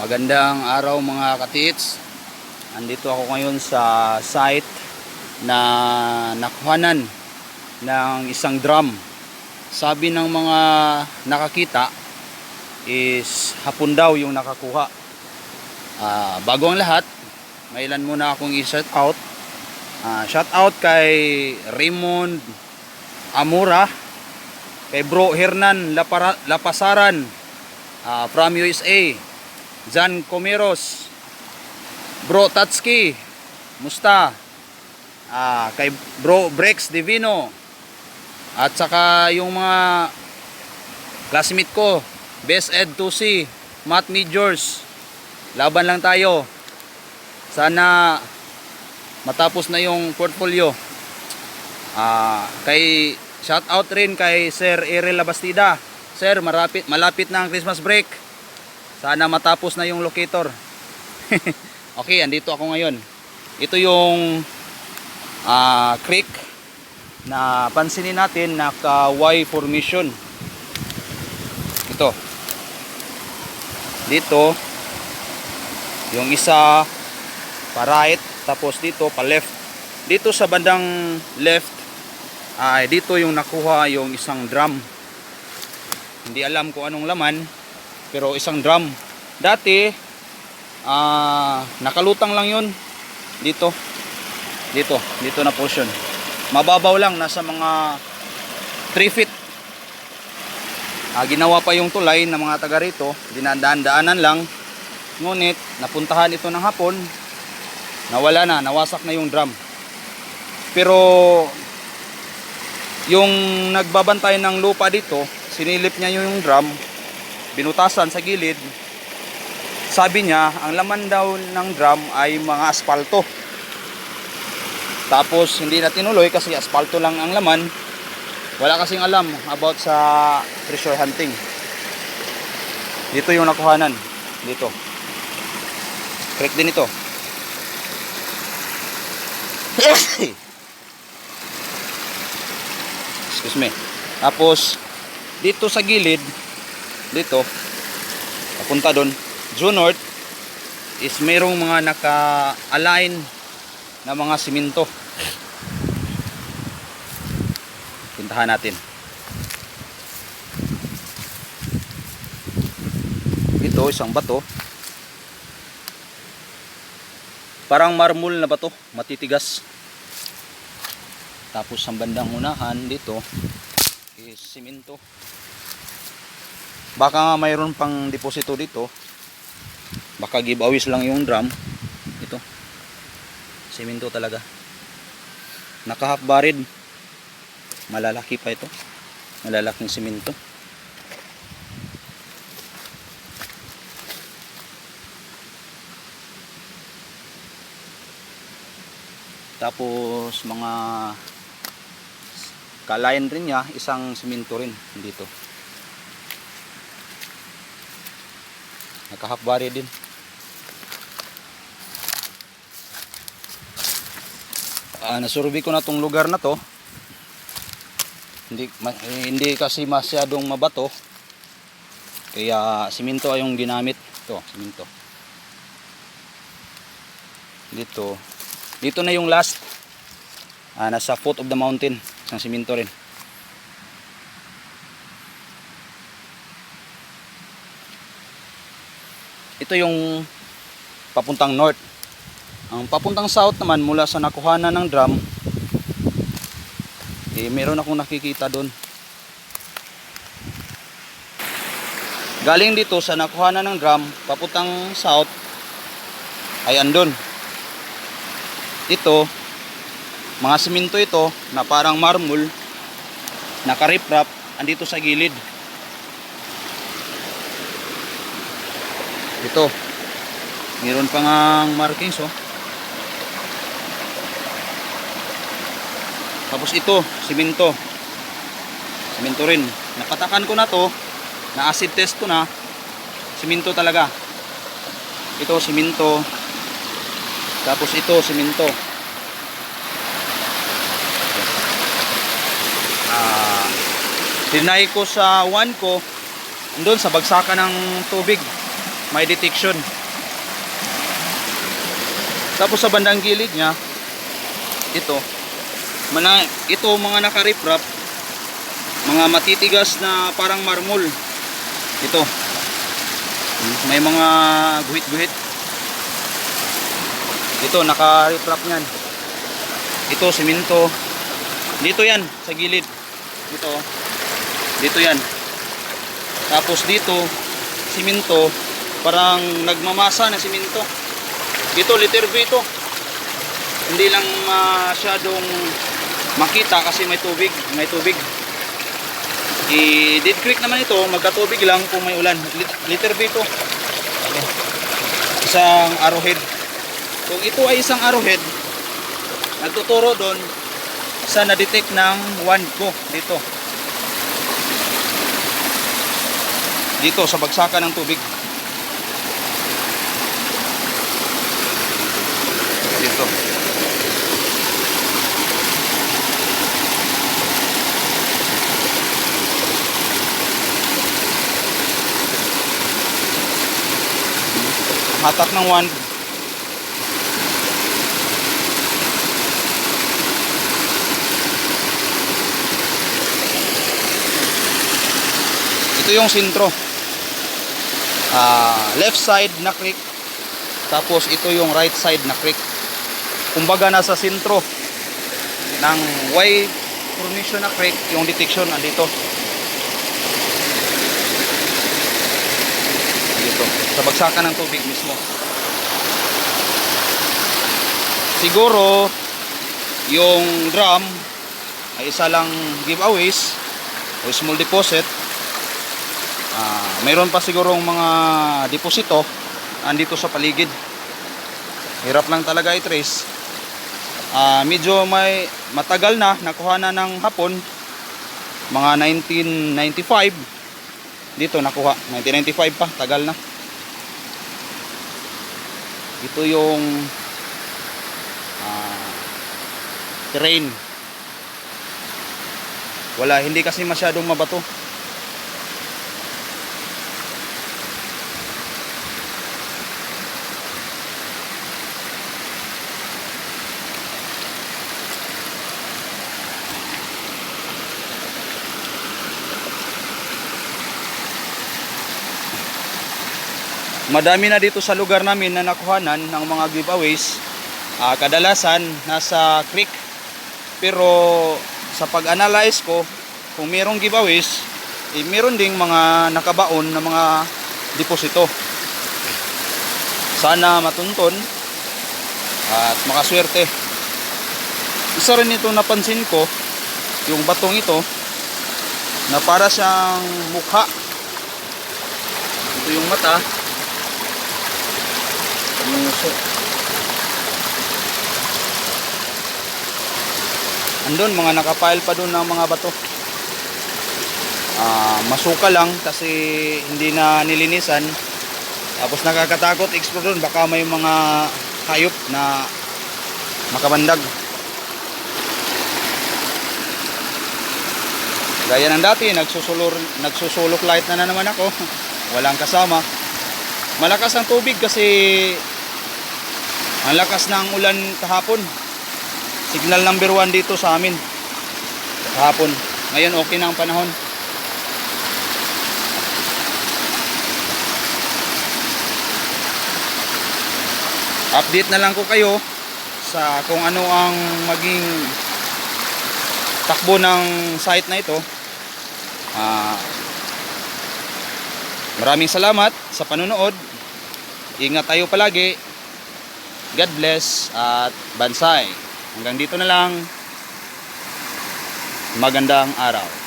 Magandang araw mga katits. Andito ako ngayon sa site na nakuhanan ng isang drum. Sabi ng mga nakakita is hapon daw yung nakakuha. Ah, bago ang lahat, mailan muna akong i-shout out. Ah, shout out kay Raymond Amura, kay Bro Hernan Lapara, Lapasaran ah, from USA. Jan Comeros, Bro Tatski, musta? Ah, kay Bro Brex Divino. At saka yung mga classmate ko, Best Ed 2C, Matt Majors. Laban lang tayo. Sana matapos na yung portfolio. Ah, kay shout out rin kay Sir Erel Labastida. Sir, marapit malapit na ang Christmas break. Sana matapos na yung locator. okay, andito ako ngayon. Ito yung ah, creek na pansinin natin naka Y formation. Ito. Dito yung isa pa right tapos dito pa left. Dito sa bandang left ay dito yung nakuha yung isang drum. Hindi alam kung anong laman pero isang drum. Dati ah nakalutang lang yun. Dito. Dito. Dito na portion mababaw lang. Nasa mga 3 feet. Ah, ginawa pa yung tulay ng mga taga rito. Dinadaan-daanan lang. Ngunit napuntahan ito ng hapon. Nawala na. Nawasak na yung drum. Pero yung nagbabantay ng lupa dito sinilip niya yung drum binutasan sa gilid sabi niya ang laman daw ng drum ay mga asfalto tapos hindi na tinuloy kasi asfalto lang ang laman. Wala kasing alam about sa treasure hunting. Dito yung nakuhanan. Dito. Correct din ito. Excuse me. Tapos dito sa gilid dito papunta doon. Due north is mayroong mga naka-align na mga siminto puntahan natin. Ito isang bato. Parang marmol na bato matitigas. Tapos ang bandang unahan dito is siminto baka mayroon pang deposito dito. Baka giveaways lang yung drum. Ito. Simento talaga. Naka half buried malalaki pa ito. Malalaking simento. Tapos mga kalayan rin niya isang simento rin dito naka half buried din. Ah, nasurvey ko na tong lugar na to. Hindi ma- eh, hindi kasi masyadong mabato. Kaya siminto ay yung ginamit. To siminto dito. Dito na yung last. Ah, nasa foot of the mountain. Isang siminto rin ito yung papuntang north. Ang papuntang south naman mula sa nakuhanan ng drum eh meron akong nakikita doon galing dito sa nakuhanan ng drum papuntang south ay andun. Ito mga siminto ito na parang marmol nakariprap andito sa gilid ito meron pa nga markings oh Tapos ito, simento. Simento rin. Napatakan ko na to. Na acid test ko na. Simento talaga. Ito, simento. Tapos ito, simento. Ah, tinay ko sa one ko. Doon sa bagsakan ng tubig. May detection. Tapos sa bandang gilid niya, ito, mana, ito mga nakariprap, mga matitigas na parang marmol. Ito. May mga guhit-guhit. Ito, naka-riprap niyan. Ito, simento. Dito yan, sa gilid. Dito. Dito yan. Tapos dito, simento. Parang nagmamasa na simento. Dito, liter B ito. Hindi lang masyadong makita kasi may tubig. May tubig. I-dead creek naman ito, magkatubig lang kung may ulan. Lit- Liter B ito. Isang arrowhead. Kung ito ay isang arrowhead, nagtuturo doon sa na-detect ng wand ko dito. Dito sa bagsakan ng tubig. Dito. Hatak ng wand. Ito yung sintro. Ah, left side na creek. Tapos ito yung right side na creek. Kumbaga nasa sintro ng Y formation na creek, yung detection andito. Dito, sa bagsakan ng tubig mismo. Siguro yung drum ay isa lang giveaways o small deposit Ah, mayroon pa sigurong mga deposito andito sa paligid. Hirap lang talaga i-trace. Ah, medyo may matagal na nakuha na ng hapon mga 1995 dito nakuha. 1995 pa. Tagal na. Ito yung ah, terrain. Wala. Hindi kasi masyadong mabato Madami na dito sa lugar namin na nakuhanan ng mga giveaways. Ah, kadalasan nasa creek. Pero sa pag-analyze ko, kung mayroong giveaways, eh, meron ding mga nakabaon na mga deposito. Sana matunton at makaswerte. Isa rin ito napansin ko, yung batong ito, na para siyang mukha. Ito yung mata, Muso. Andun, mga nakapile pa doon ng mga bato. Ah, masuka lang kasi hindi na nilinisan. Tapos nakakatakot explore doon. Baka may mga hayop na makabandag. Gaya ng dati, nagsusulur, nagsusulok light na, na naman ako. Walang kasama. Malakas ang tubig kasi ang lakas ng ulan kahapon. Signal number 1 dito sa amin. Kahapon. Ngayon okay na ang panahon. Update na lang ko kayo sa kung ano ang maging takbo ng site na ito. Ah, maraming salamat sa panonood. Ingat tayo palagi. God bless at bansay. Hanggang dito na lang. Magandang araw.